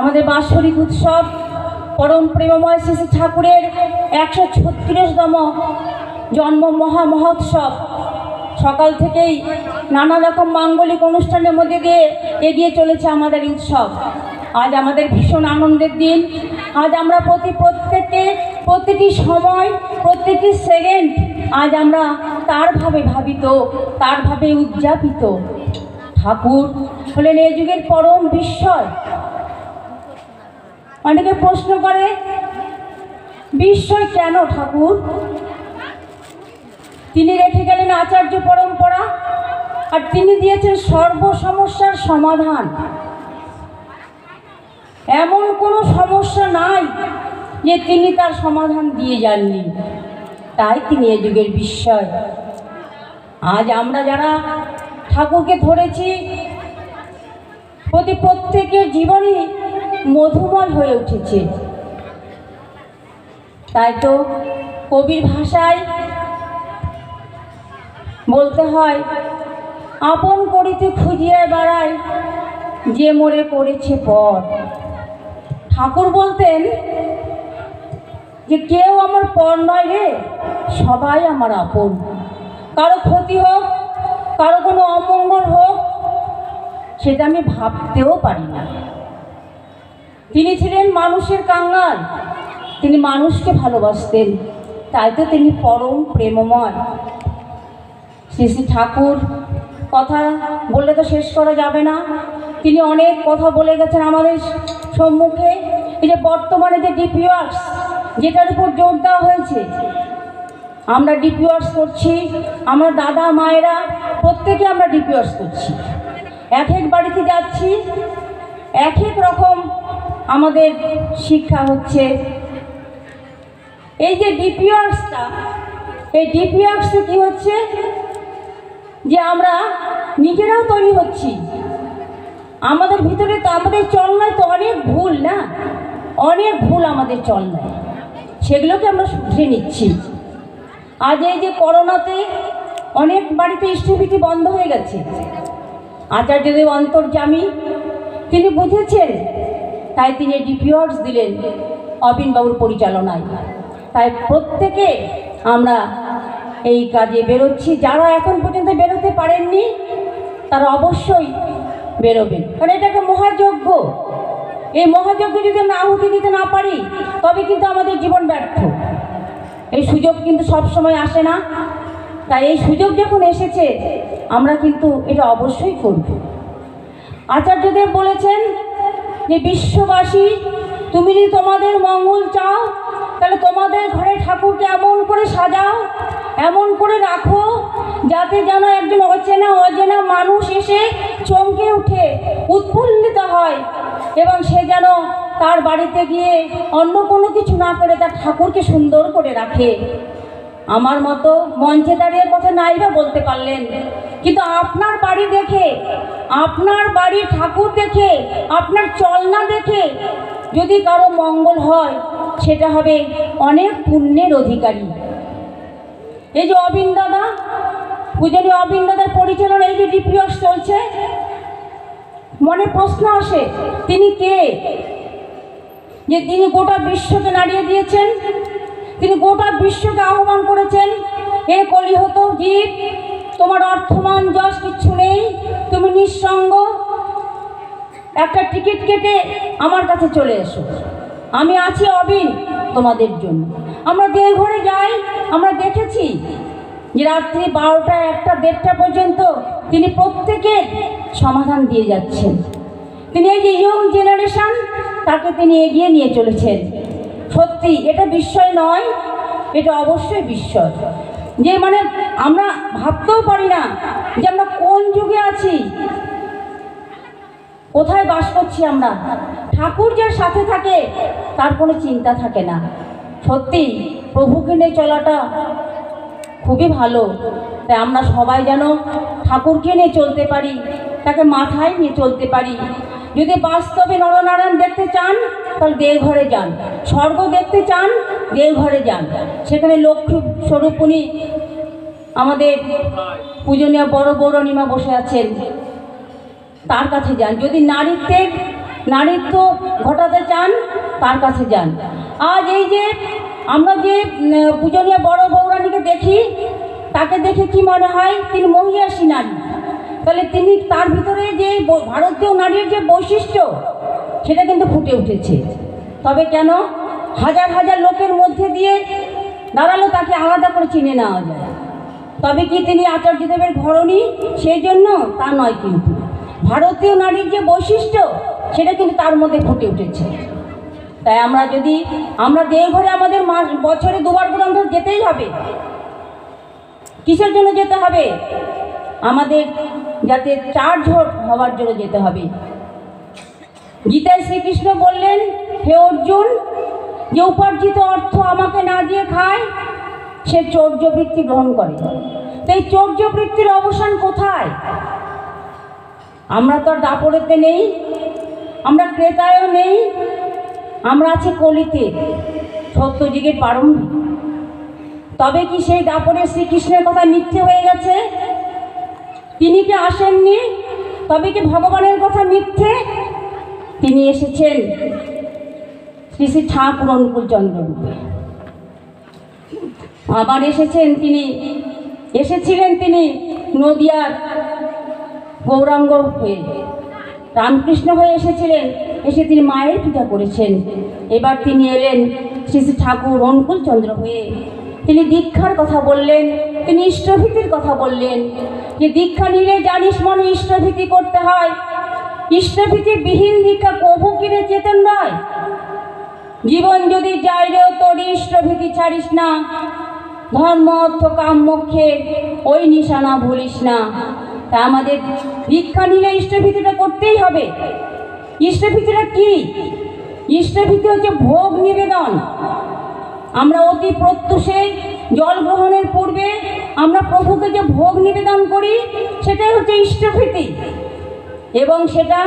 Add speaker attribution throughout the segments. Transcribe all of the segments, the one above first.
Speaker 1: আমাদের বাৎসরিক উৎসব পরম প্রেমময় শ্রী ঠাকুরের একশো ছত্রিশতম জন্ম মহা মহোৎসব। সকাল থেকেই নানা রকম মাঙ্গলিক অনুষ্ঠানের মধ্যে দিয়ে এগিয়ে চলেছে আমাদের উৎসব। আজ আমাদের ভীষণ আনন্দের দিন। আজ আমরা প্রতি প্রত্যেককে, প্রতিটি সময়, প্রতিটি সেকেন্ড আজ আমরা তারভাবে ভাবিত তারভাবে উদযাপিত। ঠাকুর হলেন এই যুগের পরম বিস্ময়। অনেকে প্রশ্ন করে, বিস্ময় কেন ঠাকুর? তিনি রেখে গেলেন আচার্য পরম্পরা, আর তিনি দিয়েছেন সর্ব সমস্যার সমাধান। এমন কোনো সমস্যা নাই যে তিনি তার সমাধান দিয়ে যাননি। তাই তিনি এ যুগের বিস্ময়। আজ আমরা যারা ঠাকুরকে ধরেছি, প্রতি প্রত্যেকের জীবনই মধুময় হয়ে উঠেছে। তাই তো কবির ভাষায় বলতে হয়, আপন করিতে খুঁজিয়া বেড়ায় যে মোরে করেছে পর ঠাকুর বলতেন যে, কেউ আমার পর নয় রে, সবাই আমার আপন। কারও ক্ষতি হোক, কারও কোনো অমঙ্গল হোক, সেটা আমি ভাবতেও পারি না। তিনি ছিলেন মানুষের কাঙ্গাল। তিনি মানুষকে ভালোবাসতেন। তাই তো তিনি পরম প্রেমময়। শ্রী শ্রী ঠাকুর, কথা বললে তো শেষ করা যাবে না। তিনি অনেক কথা বলে গেছেন আমাদের সম্মুখে। এই যে বর্তমানে যে ডিপিওয়ার্স যেটার উপর জোর দেওয়া হয়েছে, আমরা ডিপিওয়ার্স করছি। আমরা দাদা, মায়েরা, প্রত্যেকে আমরা ডিপিওয়ার্স করছি। এক এক বাড়িতে যাচ্ছি। এক এক রকম আমাদের শিক্ষা হচ্ছে। এই যে ডিপিওয়ার্সটা এই ডিপিওয়ার্সে কী হচ্ছে? যে আমরা নিজেরাও তৈরি হচ্ছি। আমাদের ভিতরে তো আমাদের চলনায় তো অনেক ভুল না? অনেক ভুল আমাদের চলনায়। সেগুলোকে আমরা শুধরে নিচ্ছি। আজ এই যে করোনাতে অনেক বাড়িতে স্টিভিটি বন্ধ হয়ে গেছে। আচার্যদেব অন্তর্জামী তিনি বুঝেছেন তাই তিনি ডিপিওয়ার্স দিলেন অবিনবাবুর পরিচালনায়। তাই প্রত্যেকে আমরা এই কাজে বেরোচ্ছি। যারা এখন পর্যন্ত বেরোতে পারেননি, তারা অবশ্যই বেরোবেন। কারণ এটা একটা মহাযজ্ঞ। এই মহাযজ্ঞ যদি আমরা আহুতি দিতে না পারি, তবে কিন্তু আমাদের জীবন ব্যর্থ। এই সুযোগ কিন্তু সব সময় আসে না। তাই এই সুযোগ যখন এসেছে, আমরা কিন্তু এটা অবশ্যই করব। আচার্যদেব বলেছেন যে বিশ্ববাসী, তুমি যদি তোমাদের মঙ্গল চাও, তাহলে তোমাদের ঘরে ঠাকুরকে এমন করে সাজাও, এমন করে রাখো, যাতে যেন একজন অচেনা অচেনা মানুষ এসে চমকে উঠে, উৎফুল্লিত হয় এবং সে যেন তার বাড়িতে গিয়ে অন্য কোনো কিছু না করে তার ঠাকুরকে সুন্দর করে রাখে। আমার মতো মঞ্চে দাঁড়িয়ে কথা নাই বা বলতে পারলেন। কিন্তু আপনার বাড়ি দেখে, আপনার বাড়ি ঠাকুর দেখে, আপনার চলনা দেখে যদি কারও মঙ্গল হয়, সেটা হবে অনেক পুণ্যের অধিকারী। এই যে অবিন দাদা, পূজনীয় অবিন দাদার পরিচালনা এই যে ডিপিওস চলছে, মনে প্রশ্ন আসে, তিনি কে? যে তিনি গোটা বিশ্বকে নাড়িয়ে দিয়েছেন, তিনি গোটা বিশ্বকে আহ্বান করেছেন, এ কলিহত জীব তোমার অর্থমান যশ কিচ্ছু নেই। তুমি নিঃসঙ্গ। একটা টিকিট কেটে আমার কাছে চলে এসো। আমি আছি অবিন তোমাদের জন্য। আমরা দেওঘরে যাই। আমরা দেখেছি যে রাত্রি বারোটা একটা দেড়টা পর্যন্ত তিনি প্রত্যেকের সমাধান দিয়ে যাচ্ছেন। তিনি এই যে ইয়ং জেনারেশন তাকে তিনি এগিয়ে নিয়ে চলেছেন। সত্যি, এটা বিস্ময় নয়, এটা অবশ্যই বিস্ময়। যে মানে আমরা ভাবতেও পারি না যে আমরা কোন যুগে আছি। কোথায় বাস করছি আমরা? ঠাকুর যার সাথে থাকে, তার কোনো চিন্তা থাকে না। সত্যি, প্রভুকে নিয়ে চলাটা খুবই ভালো। তাই আমরা সবাই যেন ঠাকুরকে নিয়ে চলতে পারি, তাকে মাথায় নিয়ে চলতে পারি। যদি বাস্তবে নরনারায়ণ দেখতে চান, তাহলে দেওঘরে যান। স্বর্গ দেখতে চান, দেওঘরে যান। সেখানে লক্ষ্মী স্বরূপ উনি আমাদের পূজনীয় বড় বৌরণিমা বসে আছেন। তার কাছে যান। যদি নারীত্বের নারীত্ব ঘটাতে চান, তার কাছে যান। আজ এই যে আমরা যে পূজনীয় বড় বৌরানীকে দেখি, তাকে দেখে কি মনে হয়? তিনি মহিয়াসী নারী। তাহলে তিনি তার ভিতরে যে ভারতীয় নারীর যে বৈশিষ্ট্য, সেটা কিন্তু ফুটে উঠেছে। তবে কেন? হাজার হাজার লোকের মধ্যে দিয়ে দাঁড়াল তাকে আলাদা করে চিনে নেওয়া যায়। তবে কি তিনি আচার্যদেবের ঘরণী? সেই জন্য তা নয় কিন্তু। ভারতীয় নারীর যে বৈশিষ্ট্য, সেটা কিন্তু তার মধ্যে ফুটে উঠেছে। তাই আমরা যদি, আমরা দেওঘরে আমাদের মাস, বছরে দুবার গ্রন্থ যেতেই হবে, কিসের জন্য যেতে হবে? আমাদের যাতে চার্জ হওয়ার জন্য যেতে হবে। গীতায় শ্রীকৃষ্ণ বললেন, হে অর্জুন, যে উপার্জিত অর্থ আমাকে না দিয়ে খায়, সে চৌর্যবৃত্তি গ্রহণ করে। তো এই চৌর্যবৃত্তির অবসান কোথায়? আমরা তো আর দাপড়েতে নেই, আমরা ক্রেতায়ও নেই, আমরা আছি কলিতে, সত্যযুগের প্রারম্ভিক তবে কি সেই দাপড়ে শ্রীকৃষ্ণের কথা মিথ্যে হয়ে গেছে? তিনি কি আসেননি? তবে কি ভগবানের কথা মিথ্যে? তিনি এসেছেন শ্রী শ্রী ঠাকুর অনুকূল চন্দ্র রূপে। আবার এসেছেন তিনি, এসেছিলেন তিনি নদিয়ার গৌরাঙ্গ হয়ে। রামকৃষ্ণ হয়ে এসেছিলেন, এসে তিনি মায়ের পূজা করেছেন। এবার তিনি এলেন শ্রী শ্রী ঠাকুর অনুকূল চন্দ্র হয়ে। তিনি দীক্ষার কথা বললেন, তিনি ইষ্টভীতির কথা বললেন। যে দীক্ষা নিলে জানিস মনে ইষ্টভীতি করতে হয়। ইষ্টভীতি বিহীন দীক্ষা কভু কিনে চেতন নয়? জীবন যদি যাইলেও তোর ইষ্টভীতি ছাড়িস না। ধর্ম, অর্থ, কাম, মোক্ষে ওই নিশানা ভুলিস না। তা আমাদের দীক্ষা নিলে ইষ্টভীতিটা করতেই হবে। ইষ্টভীতিটা কি? ইষ্টভীতি হচ্ছে ভোগ নিবেদন। আমরা অতি প্রত্যুষে জল গ্রহণের পূর্বে আমরা প্রভুকে যে ভোগ নিবেদন করি, সেটাই হচ্ছে ইষ্টভীতি এবং সেটা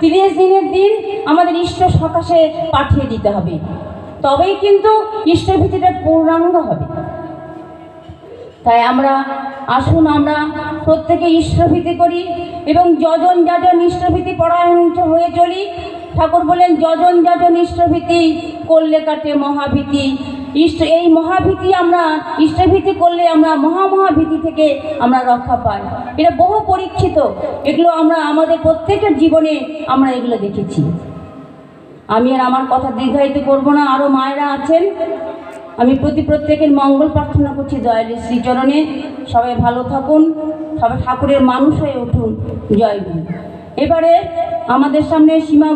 Speaker 1: তিরিশ দিনের দিন আমাদের ইষ্ট সকাশে পাঠিয়ে দিতে হবে। তবেই কিন্তু ইষ্টভীতিটা পূর্ণাঙ্গ হবে। তাই আমরা আসুন, আমরা প্রত্যেকে ইষ্টভীতি করি এবং যজন যাজন ইষ্টভীতি পরায়ণ হয়ে চলি। ঠাকুর বলেন, যজন যজন ইষ্টভীতি করলে কাটে মহাভীতি ইষ্ট, এই মহাভীতি আমরা, ইষ্টভীতি করলে আমরা মহামহাভীতি থেকে আমরা রক্ষা পাই। এটা বহু পরীক্ষিত। এগুলো আমরা, আমাদের প্রত্যেকের জীবনে আমরা এগুলো দেখেছি। আমি আর আমার কথা দীর্ঘায়িত করব না। আরও মায়েরা আছেন। আমি প্রতি প্রত্যেকের মঙ্গল প্রার্থনা করছি দয়ালের শ্রীচরণে। সবাই ভালো থাকুন। সবাই ঠাকুরের মানুষ হয়ে উঠুন। জয় গুরু এবারে আমাদের সামনে সীমা